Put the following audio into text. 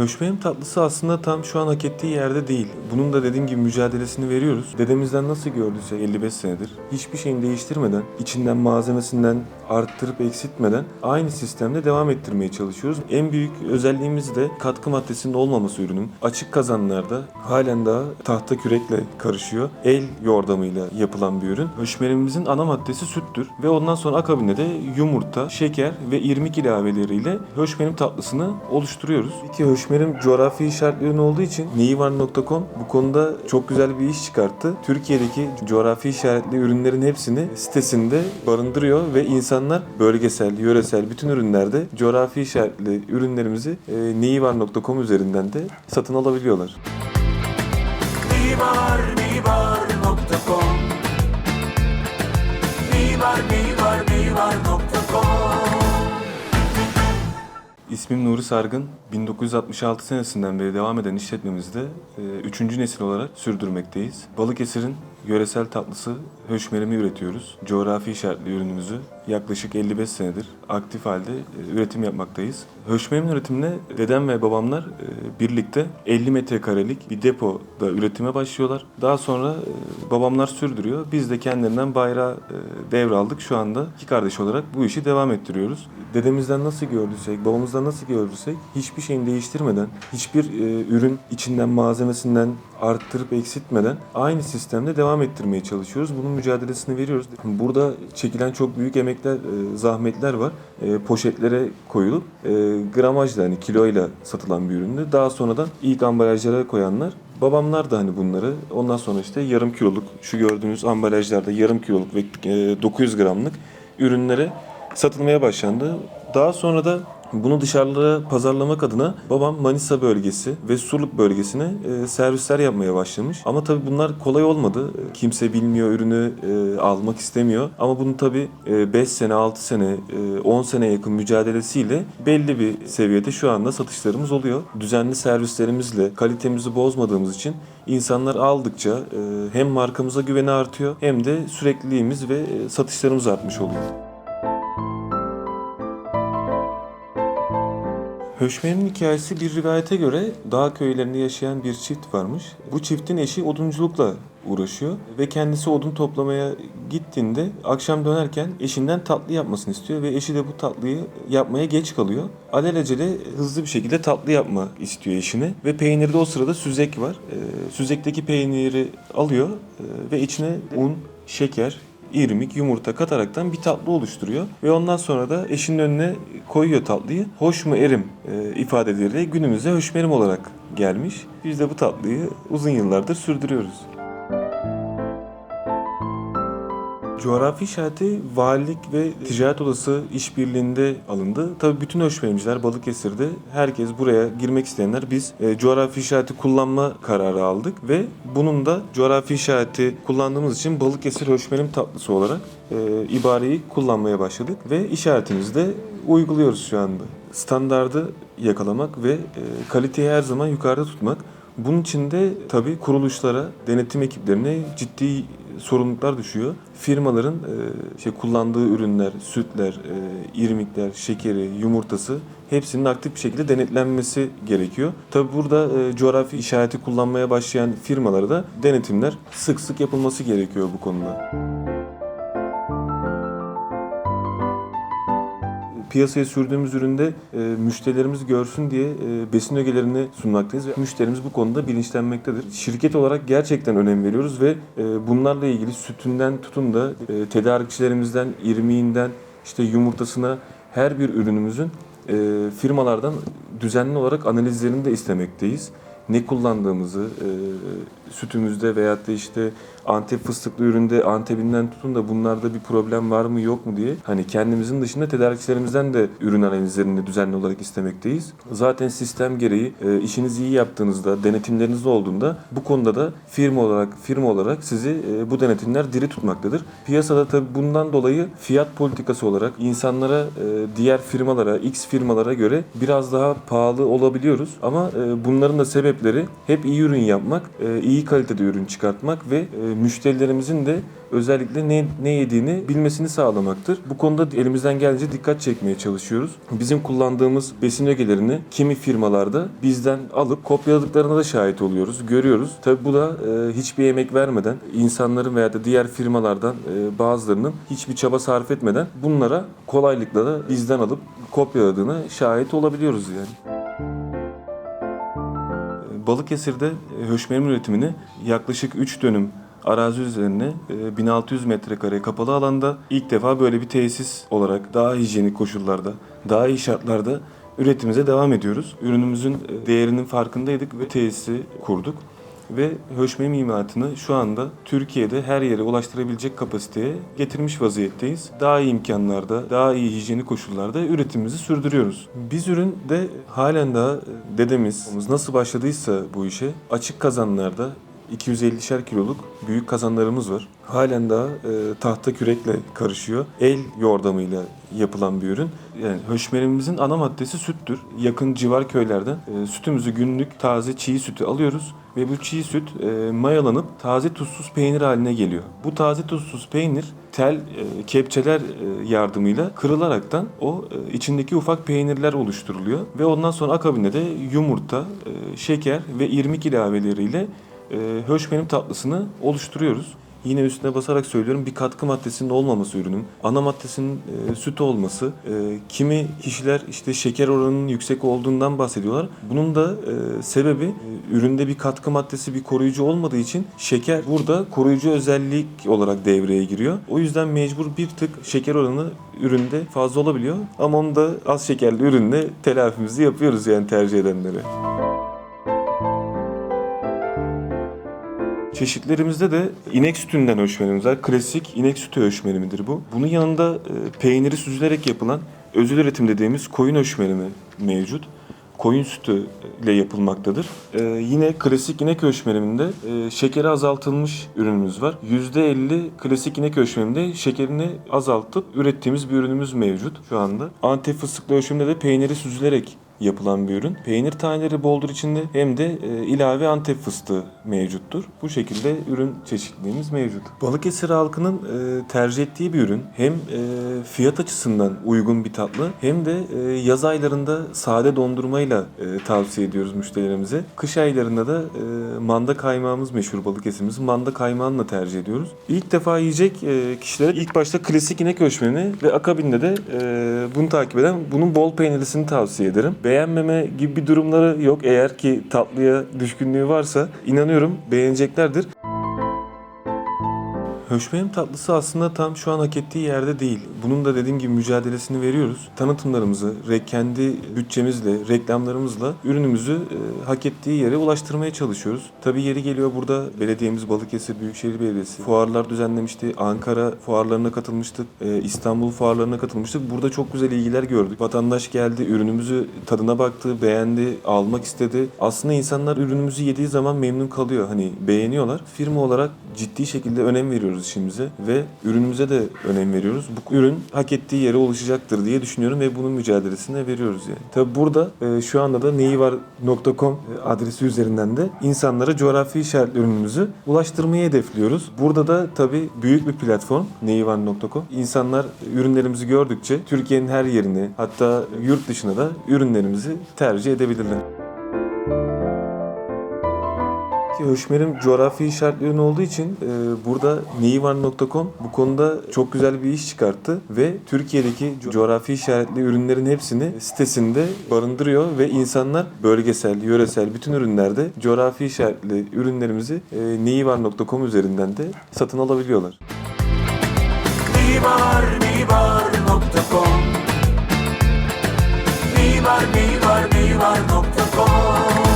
Höşmerim tatlısı aslında tam şu an hak ettiği yerde değil. Bunun da dediğim gibi mücadelesini veriyoruz. Dedemizden nasıl gördüyse 55 senedir hiçbir şeyini değiştirmeden, içinden malzemesinden arttırıp eksiltmeden aynı sistemde devam ettirmeye çalışıyoruz. En büyük özelliğimiz de katkı maddesinin olmaması ürünün. Açık kazanlarda halen daha tahta kürekle karışıyor. El yordamıyla yapılan bir ürün. Höşmerimizin ana maddesi süttür ve ondan sonra akabinde de yumurta, şeker ve irmik ilaveleriyle höşmerim tatlısını oluşturuyoruz. İki höşmerim coğrafi işaretli olduğu için neyivar.com bu konuda çok güzel bir iş çıkarttı. Türkiye'deki coğrafi işaretli ürünlerin hepsini sitesinde barındırıyor ve insanlar bölgesel, yöresel bütün ürünlerde coğrafi işaretli ürünlerimizi e, neyivar.com üzerinden de satın alabiliyorlar. Mimar, mimar.com Mimar, mimar, mimar.com İsmim Nuri Sargın. 1966 senesinden beri devam eden işletmemizde 3. nesil olarak sürdürmekteyiz. Balıkesir'in yöresel tatlısı höşmerimi üretiyoruz. Coğrafi işaretli ürünümüzü yaklaşık 55 senedir aktif halde e, üretim yapmaktayız. Höşmerimin üretimine dedem ve babamlar e, birlikte 50 metrekarelik bir depoda üretime başlıyorlar. Daha sonra e, babamlar sürdürüyor. Biz de kendilerinden bayrağı devraldık. Şu anda iki kardeş olarak bu işi devam ettiriyoruz. Dedemizden nasıl gördüysek, babamızdan nasıl gördüysek hiçbir şeyini değiştirmeden, hiçbir ürün içinden malzemesinden arttırıp eksiltmeden aynı sistemde devam ettirmeye çalışıyoruz. Bunun mücadelesini veriyoruz. Burada çekilen çok büyük emekler, e, zahmetler var. E, poşetlere koyulup e, gramajla hani kiloyla satılan bir üründü. Daha sonradan ilk ambalajlara koyanlar Babamlar da hani bunları ondan sonra işte yarım kiloluk şu gördüğünüz ambalajlarda yarım kiloluk ve e, 900 gramlık ürünlere satılmaya başlandı. Daha sonra da bunu dışarılara pazarlamak adına babam Manisa bölgesi ve Surluk bölgesine e, servisler yapmaya başlamış. Ama tabii bunlar kolay olmadı. E, Kimse bilmiyor ürünü, e, almak istemiyor. Ama bunu tabii 5 sene, 6 sene, e, 10 sene yakın mücadelesiyle belli bir seviyede şu anda satışlarımız oluyor. Düzenli servislerimizle kalitemizi bozmadığımız için insanlar aldıkça e, hem markamıza güveni artıyor hem de sürekliliğimiz ve e, satışlarımız artmış oluyor. Höşmer'in hikayesi bir rivayete göre dağ köylerinde yaşayan bir çift varmış. Bu çiftin eşi odunculukla uğraşıyor ve kendisi odun toplamaya gittiğinde akşam dönerken eşinden tatlı yapmasını istiyor ve eşi de bu tatlıyı yapmaya geç kalıyor. Alelacele hızlı bir şekilde tatlı yapma istiyor eşine ve peynirde o sırada süzek var. Ee, süzekteki peyniri alıyor e, ve içine un, şeker, irmik, yumurta kataraktan bir tatlı oluşturuyor. Ve ondan sonra da eşinin önüne koyuyor tatlıyı. Hoş mu erim e, ifadeleri günümüze höşmerim olarak gelmiş. Biz de bu tatlıyı uzun yıllardır sürdürüyoruz. Coğrafi işareti valilik ve ticaret odası işbirliğinde alındı. Tabii bütün ölçmemciler Balıkesir'de herkes buraya girmek isteyenler biz e, coğrafi işareti kullanma kararı aldık ve bunun da coğrafi işareti kullandığımız için Balıkesir Höşmerim tatlısı olarak e, ibareyi kullanmaya başladık ve işaretimizi de uyguluyoruz şu anda. Standardı yakalamak ve e, kaliteyi her zaman yukarıda tutmak. Bunun için de tabii kuruluşlara, denetim ekiplerine ciddi sorumluluklar düşüyor. Firmaların e, işte kullandığı ürünler, sütler, e, irmikler, şekeri, yumurtası hepsinin aktif bir şekilde denetlenmesi gerekiyor. Tabii burada e, coğrafi işareti kullanmaya başlayan firmalara da denetimler sık sık yapılması gerekiyor bu konuda. Piyasaya sürdüğümüz üründe e, müşterilerimiz görsün diye e, besin ögelerini sunmaktayız ve müşterimiz bu konuda bilinçlenmektedir. Şirket olarak gerçekten önem veriyoruz ve e, bunlarla ilgili sütünden tutun da e, tedarikçilerimizden, irmiğinden, işte yumurtasına her bir ürünümüzün e, firmalardan düzenli olarak analizlerini de istemekteyiz. Ne kullandığımızı, e, sütümüzde veyahut da işte Antep fıstıklı üründe Antep'inden tutun da bunlarda bir problem var mı yok mu diye hani kendimizin dışında tedarikçilerimizden de ürün analizlerini düzenli olarak istemekteyiz. Zaten sistem gereği e, işinizi iyi yaptığınızda, denetimleriniz olduğunda bu konuda da firma olarak firma olarak sizi e, bu denetimler diri tutmaktadır. Piyasada tabi bundan dolayı fiyat politikası olarak insanlara e, diğer firmalara, X firmalara göre biraz daha pahalı olabiliyoruz. Ama e, bunların da sebepleri hep iyi ürün yapmak, iyi kalitede ürün çıkartmak ve e, müşterilerimizin de özellikle ne, ne yediğini bilmesini sağlamaktır. Bu konuda elimizden geldiğince dikkat çekmeye çalışıyoruz. Bizim kullandığımız besin ögelerini kimi firmalarda bizden alıp kopyaladıklarına da şahit oluyoruz, görüyoruz. Tabi bu da e, hiçbir emek vermeden, insanların veya da diğer firmalardan e, bazılarının hiçbir çaba sarf etmeden bunlara kolaylıkla da bizden alıp kopyaladığına şahit olabiliyoruz yani. Balıkesir'de e, höşmerim üretimini yaklaşık 3 dönüm arazi üzerine e, 1600 metrekare kapalı alanda ilk defa böyle bir tesis olarak daha hijyenik koşullarda, daha iyi şartlarda üretimimize devam ediyoruz. Ürünümüzün e, değerinin farkındaydık ve tesisi kurduk. Ve höşmerim imalatını şu anda Türkiye'de her yere ulaştırabilecek kapasiteye getirmiş vaziyetteyiz. Daha iyi imkanlarda, daha iyi hijyenik koşullarda üretimimizi sürdürüyoruz. Biz üründe halen daha e, dedemiz nasıl başladıysa bu işe açık kazanlarda 250'şer kiloluk büyük kazanlarımız var. Halen daha e, tahta kürekle karışıyor. El yordamıyla yapılan bir ürün. Yani höşmerimizin ana maddesi süttür. Yakın civar köylerden e, sütümüzü günlük taze çiğ sütü alıyoruz ve bu çiğ süt e, mayalanıp taze tuzsuz peynir haline geliyor. Bu taze tuzsuz peynir tel e, kepçeler e, yardımıyla kırılaraktan o e, içindeki ufak peynirler oluşturuluyor ve ondan sonra akabinde de yumurta, e, şeker ve irmik ilaveleriyle e, höşmerim tatlısını oluşturuyoruz. Yine üstüne basarak söylüyorum bir katkı maddesinin olmaması ürünün, ana maddesinin e, süt olması, e, kimi kişiler işte şeker oranının yüksek olduğundan bahsediyorlar. Bunun da e, sebebi e, üründe bir katkı maddesi, bir koruyucu olmadığı için şeker burada koruyucu özellik olarak devreye giriyor. O yüzden mecbur bir tık şeker oranı üründe fazla olabiliyor. Ama onu da az şekerli ürünle telafimizi yapıyoruz yani tercih edenlere. Çeşitlerimizde de inek sütünden höşmerimiz var. Klasik inek sütü höşmerimidir bu. Bunun yanında e, peyniri süzülerek yapılan özel üretim dediğimiz koyun höşmerimi mevcut. Koyun sütü ile yapılmaktadır. E, yine klasik inek höşmeriminde e, şekeri azaltılmış ürünümüz var. %50 klasik inek höşmeriminde şekerini azaltıp ürettiğimiz bir ürünümüz mevcut şu anda. Antep fıstıklı höşmerimde de peyniri süzülerek yapılan bir ürün. Peynir taneleri boldur içinde hem de e, ilave antep fıstığı mevcuttur. Bu şekilde ürün çeşitliliğimiz mevcut. Balıkesir halkının e, tercih ettiği bir ürün. Hem e, fiyat açısından uygun bir tatlı hem de e, yaz aylarında sade dondurmayla e, tavsiye ediyoruz müşterilerimize. Kış aylarında da e, manda kaymağımız meşhur Balıkesir'imiz. Manda kaymağını tercih ediyoruz. İlk defa yiyecek e, kişilere ilk başta klasik inek ölçmeni ve akabinde de e, bunu takip eden bunun bol peynirlisini tavsiye ederim. Beğenmeme gibi bir durumları yok. Eğer ki tatlıya düşkünlüğü varsa inanıyorum beğeneceklerdir. Höşmerim tatlısı aslında tam şu an hak ettiği yerde değil. Bunun da dediğim gibi mücadelesini veriyoruz. Tanıtımlarımızı, kendi bütçemizle, reklamlarımızla ürünümüzü e, hak ettiği yere ulaştırmaya çalışıyoruz. Tabii yeri geliyor burada belediyemiz Balıkesir Büyükşehir Belediyesi fuarlar düzenlemişti. Ankara fuarlarına katılmıştık. e, İstanbul fuarlarına katılmıştık. Burada çok güzel ilgiler gördük. Vatandaş geldi, ürünümüzü tadına baktı, beğendi, almak istedi. Aslında insanlar ürünümüzü yediği zaman memnun kalıyor. Hani beğeniyorlar. Firma olarak ciddi şekilde önem veriyoruz işimize ve ürünümüze de önem veriyoruz. Bu ürün hak ettiği yere ulaşacaktır diye düşünüyorum ve bunun mücadelesini veriyoruz yani. Tabi burada e, şu anda da neyivar.com adresi üzerinden de insanlara coğrafi işaretli ürünümüzü ulaştırmayı hedefliyoruz. Burada da tabi büyük bir platform neyivar.com. İnsanlar ürünlerimizi gördükçe Türkiye'nin her yerini hatta yurt dışına da ürünlerimizi tercih edebilirler. Ki Höşmerim coğrafi işaretli ürün olduğu için e, burada neyivar.com bu konuda çok güzel bir iş çıkarttı ve Türkiye'deki co- coğrafi işaretli ürünlerin hepsini sitesinde barındırıyor ve insanlar bölgesel, yöresel bütün ürünlerde coğrafi işaretli ürünlerimizi e, neyivar.com üzerinden de satın alabiliyorlar. Mimar, mimar.com Mimar, mimar, mimar.com